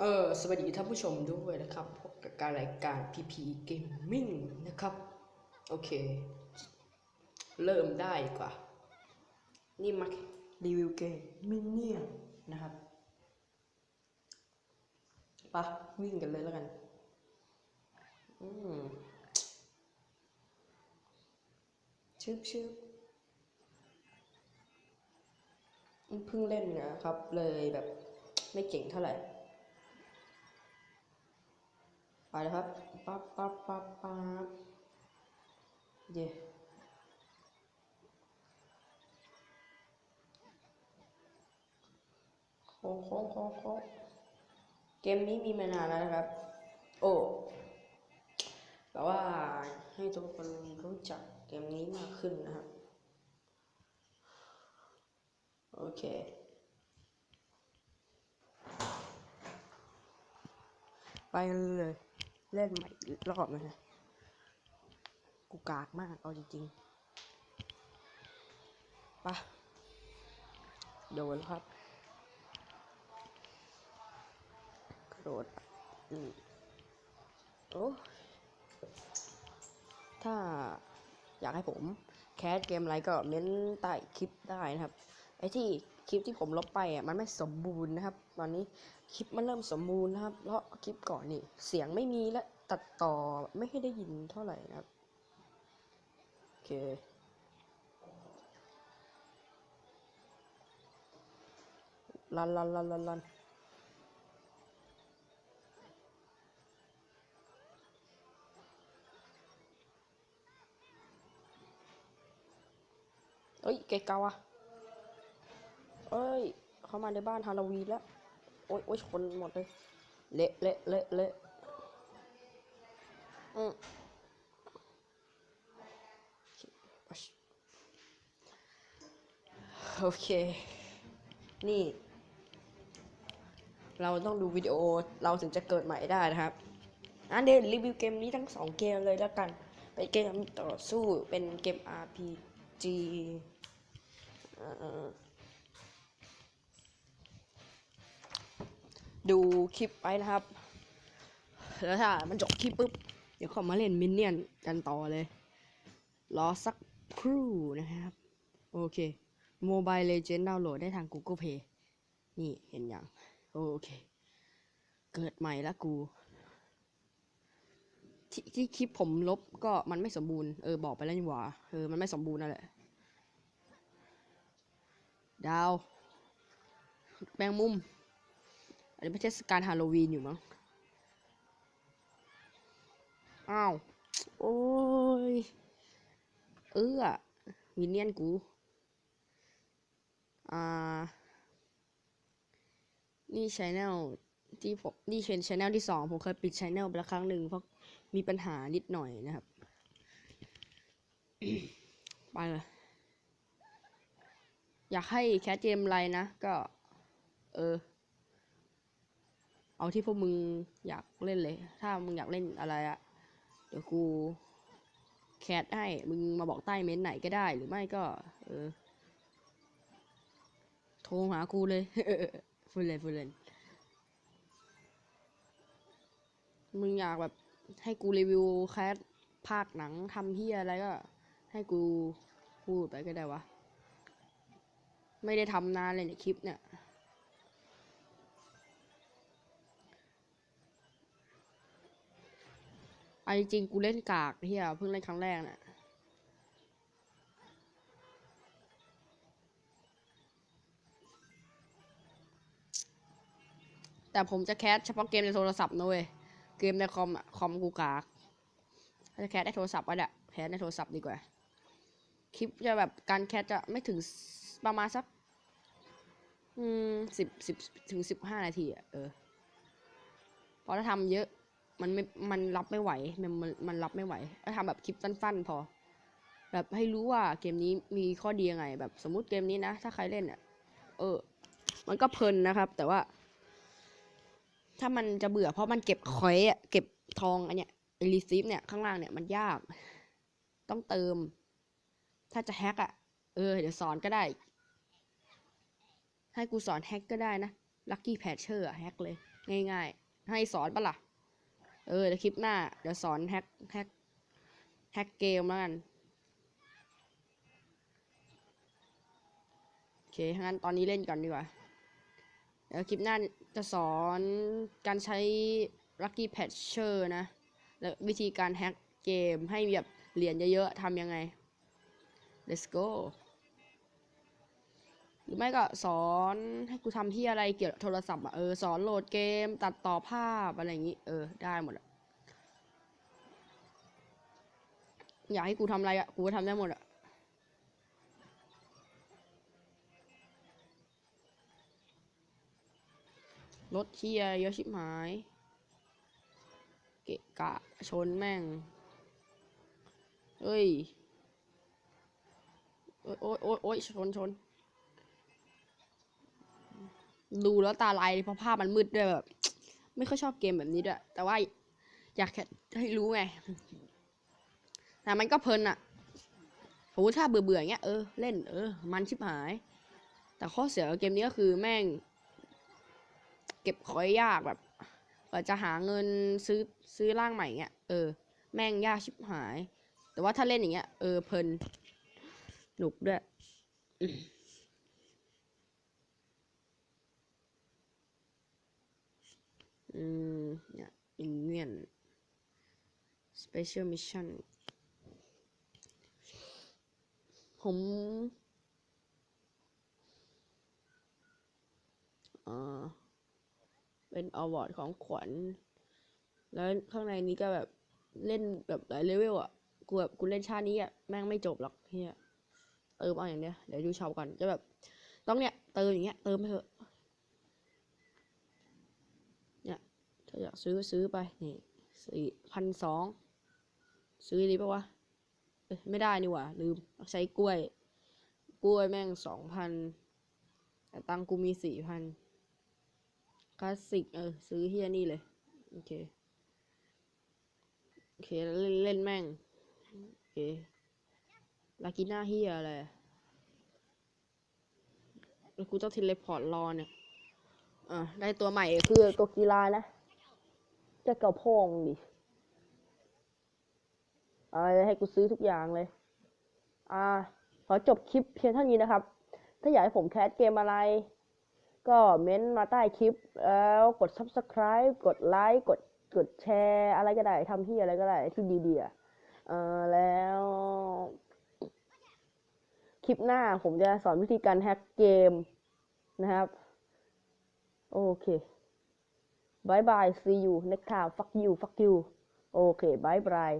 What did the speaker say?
เออสวัสดีท่านผู้ชมด้วยนะครับพบกับการรายการ PP Gaming นะครับ โอเค เริ่มได้กว่า นี่มารีวิวเกมมินเนี่ยนะครับปะวิ่งกันเลยแล้วกัน อืมชึบชึบเพิ่งเล่นนะครับ เลยแบบไม่เก่งเท่าไหร่ ไปแล้วครับปั๊บปั๊บปั๊บปั๊บเย่โค้งโค้งโค้งโค้งเกมนี้มีมานานแล้วนะครับ โอ้แต่ว่าให้ทุกคนรู้จักเกมนี้มากขึ้นนะครับ โอเคไปเลย เล่นใหม่อีกรอบนะฮะกูกากมากเอาจริงๆปะโดนครับกระโดดอืมโอ้ถ้าอยากให้ผมแคสเกมอะไรก็เม้นใต้คลิปได้นะครับ ไอ้ที่ คลิปที่ผมลบไปอะมันไม่สมบูรณ์นะครับ ตอนนี้คลิปมันเริ่มสมบูรณ์นะครับ เพราะคลิปก่อนนี่เสียงไม่มีและตัดต่อไม่ให้ได้ยินเท่าไหร่นะครับโอเคลันลันลันลันลันเอ้ยเกะกาวะ อ้ย เข้ามาในบ้านฮาโลวีนแล้ว โอ๊ยโอ๊ยชนหมดเลย เละเละเละเละอืมโอเค นี่ เราต้องดูวิดีโอเราถึงจะเกิดใหม่ได้นะครับ อันเดี๋ยวรีวิวเกมนี้ทั้งสองเกมเลยแล้วกัน เป็นเกมต่อสู้เป็นเกม RPG เอ่อ ดูคลิปไปนะครับ แล้วถ้ามันจบคลิปปุ๊บ เดี๋ยวเขามาเล่นมินเนี่ยนกันต่อเลย รอสักครู่นะครับ โอเค Mobile Legend ดาวน์โหลดได้ทาง Google Play นี่เห็นอย่าง โอเค เกิดใหม่ละกูที่ที่คลิปผมลบก็มันไม่สมบูรณ์ เออ บอกไปแล้วนี่หว่า เออ มันไม่สมบูรณ์นั่นแหละ ดาว แมงมุม อันนี้ไม่ใช่การฮาโลวีนอยู่มั้ง อ้าว โอ้ย เออวินเนียนกู อ่า นี่ชแนลที่ผม นี่เป็นชแนลที่สอง ผมเคยปิดชแนลไปแล้วครั้งหนึ่งเพราะมีปัญหานิดหน่อยนะครับ ไปเลยอยากให้แคสเกมอะไรนะ ก็ เออ เอาที่พวกมึงอยากเล่นเลย ถ้ามึงอยากเล่นอะไรอะเดี๋ยวกูแคสให้มึงมาบอกใต้เม้นต์ไหนก็ได้หรือไม่ก็ เออ โทรหากูเลยพูดเลยพูดเลยมึงอยากแบบให้กูรีวิวแคสภาคหนังทำเฮียอะไรก็ ให้กูพูดไปก็ได้วะ ไม่ได้ทำนานเลยเนี่ยคลิปเนี่ย เอาจริงกูเล่นกากเฮียเพิ่งเล่นครั้งแรกน่ะแต่ผมจะแคสเฉพาะเกมในโทรศัพท์นะเว้ย เกมในคอมอะคอมกูกากจะแคสในโทรศัพท์ก็ได้แคสในโทรศัพท์ดีกว่า คลิปจะแบบการแคสจะไม่ถึงประมาณสัก อืมสิบสิบถึงสิบห้านาทีอะเออเพราะถ้าทำเยอะ มันไม่ มันรับไม่ไหว มันมันมันรับไม่ไหวก็ทำแบบคลิปสั้น ๆ พอ แบบให้รู้ว่าเกมนี้มีข้อดียังไง แบบสมมุติเกมนี้นะ ถ้าใครเล่นอะ เออ มันก็เพลินนะครับ แต่ว่า ถ้ามันจะเบื่อเพราะมันเก็บคอยอะ เก็บทองอันเนี้ยรีซีฟเนี่ยข้างล่างเนี่ยมันยาก ต้องเติม ถ้าจะแฮกอะ เออ เดี๋ยวสอนก็ได้ ให้กูสอนแฮกก็ได้นะลัคกี้แพชเชอร์แฮกเลย ง่าย ๆ ให้สอนปะล่ะ เออเดี๋ยวคลิปหน้า เดี๋ยวสอนแฮกแฮกแฮกเกมแล้วกัน โอเคงั้นตอนนี้เล่นก่อนดีกว่า เดี๋ยวคลิปหน้าจะสอนการใช้ Lucky Patcher นะ และวิธีการแฮกเกมให้แบบเหรียญเยอะๆทำยังไง let's go หรือไม่ก็สอนให้กูทำที่อะไรเกี่ยวกับโทรศัพท์อะเออสอนโหลดเกม ตัดต่อภาพอะไรอย่างงี้เออได้หมดอะอยากให้กูทำอะไรอะกูก็ทำได้หมดอะรถเทียเยอะชิบหาย เกะกะชนแม่งเอ้ยโอ๊ยโอ๊ยโอ๊ยโอ๊ยชนชน ดูแล้วตาลายเพราะภาพมันมืดด้วยแบบ ไม่ค่อยชอบเกมแบบนี้ด้วย แต่ว่าอยากให้รู้ไงแต่มันก็เพลินอะโหถ้าเบื่อเบื่ออย่างเงี้ยเออเล่นเออ มันชิบหาย แต่ข้อเสียเกมนี้ก็คือแม่ง เก็บคอยยากแบบกว่าจะหาเงินซื้อซื้อร่างใหม่เงี้ยเออ แม่งยากชิบหาย แต่ว่าถ้าเล่นอย่างเงี้ยเออเพลินหนุกด้วย อืมเนี่ยอินเวียน special mission ผมอ่าเป็นอวอร์ดของขวัญ แล้วข้างในนี้ก็แบบเล่นแบบหลายเลเวลอะ กูแบบกูเล่นชาตินี้อะ แม่งไม่จบหรอกเฮียเติมเอาอย่างเดียเดี๋ยวดูชาวกันจะแบบ ต้องเนี่ยเติมอย่างเงี้ย เติมไปเถอะ เนี่ยถ้า อยากซื้อก็ซื้อไปนี่สี่พันสองซื้อดีปะวะเอ้ยไม่ได้นี่หว่าลืมใช้กล้วย กล้วยแม่งสองพันแต่ตังกูมีสี่พันคลาสสิกเออซื้อเฮียนี่เลย โอเค โอเคเล่นเล่นแม่ง โอเคลากิน่าเฮียอะไรแล้วกูต้องเทเลพอร์ตรอเนี่ยอ่าได้ตัวใหม่คือตัวกีฬานะ จะเก่าพองดิอะไรให้กูซื้อทุกอย่างเลย อ่า ขอจบคลิปเพียงเท่านี้นะครับ ถ้าอยากให้ผมแคสเกมอะไร ก็เม้นต์มาใต้คลิป แล้วกด subscribe กดไลค์ กด กดแชร์ อะไรก็ได้ทำที่อะไรก็ได้ที่ดีๆอะเออแล้ว คลิปหน้าผมจะสอนวิธีการแฮ็กเกมนะครับ โอเค บายบายซีอยู่นักข่าวฟักยูฟักยูโอเคบายบาย